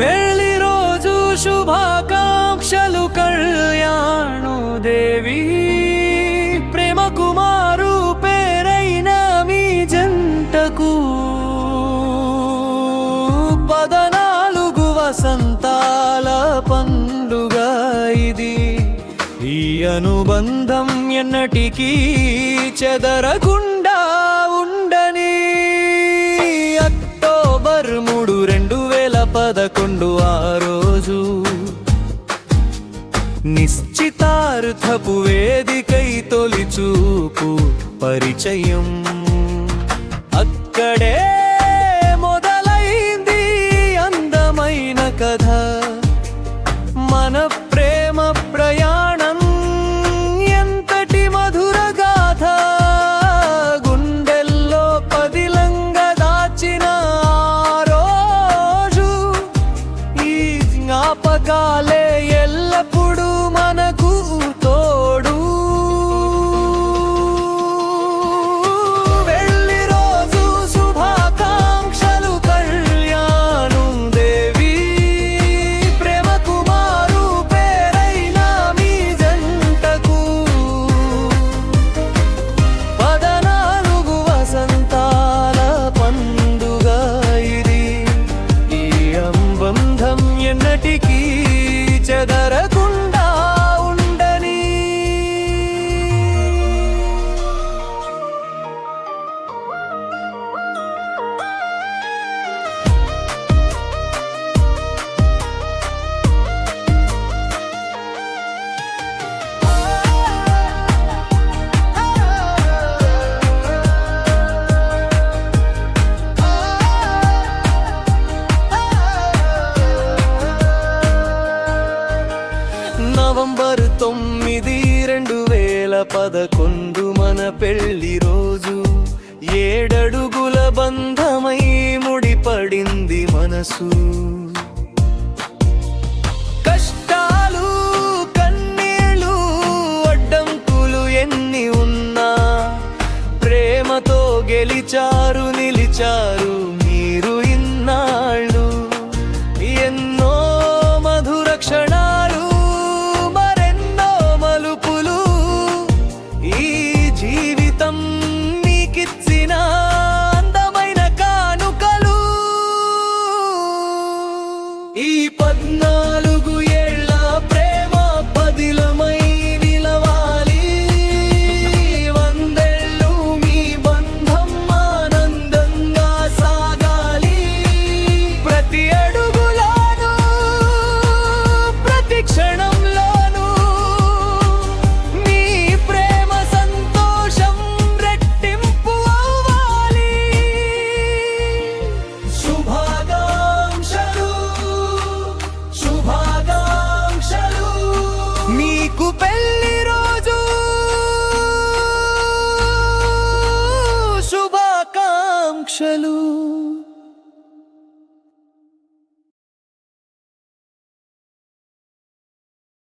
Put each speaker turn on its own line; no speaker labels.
వెళ్ళి రోజు శుభాకాంక్షలు కళ్యాణు దేవి అనుబంధం ఎన్నటికీ చెదరకుండా ఉండని. అక్టోబర్ మూడు రెండు వేల పదకొండు ఆ రోజు నిశ్చితార్థపు వేదికై తొలి చూపు పరిచయం. అక్కడే మొదలైంది అందమైన కథ. జ్ఞాపకాలే తొమ్మిది రెండు వేల పదకొండు మన పెళ్ళి రోజు. ఏడడుగుల బంధమై ముడిపడింది మనసు. కష్టాలు కన్నీళ్ళు అడ్డంకులు ఎన్ని ఉన్నా ప్రేమతో గెలిచా Hallelujah.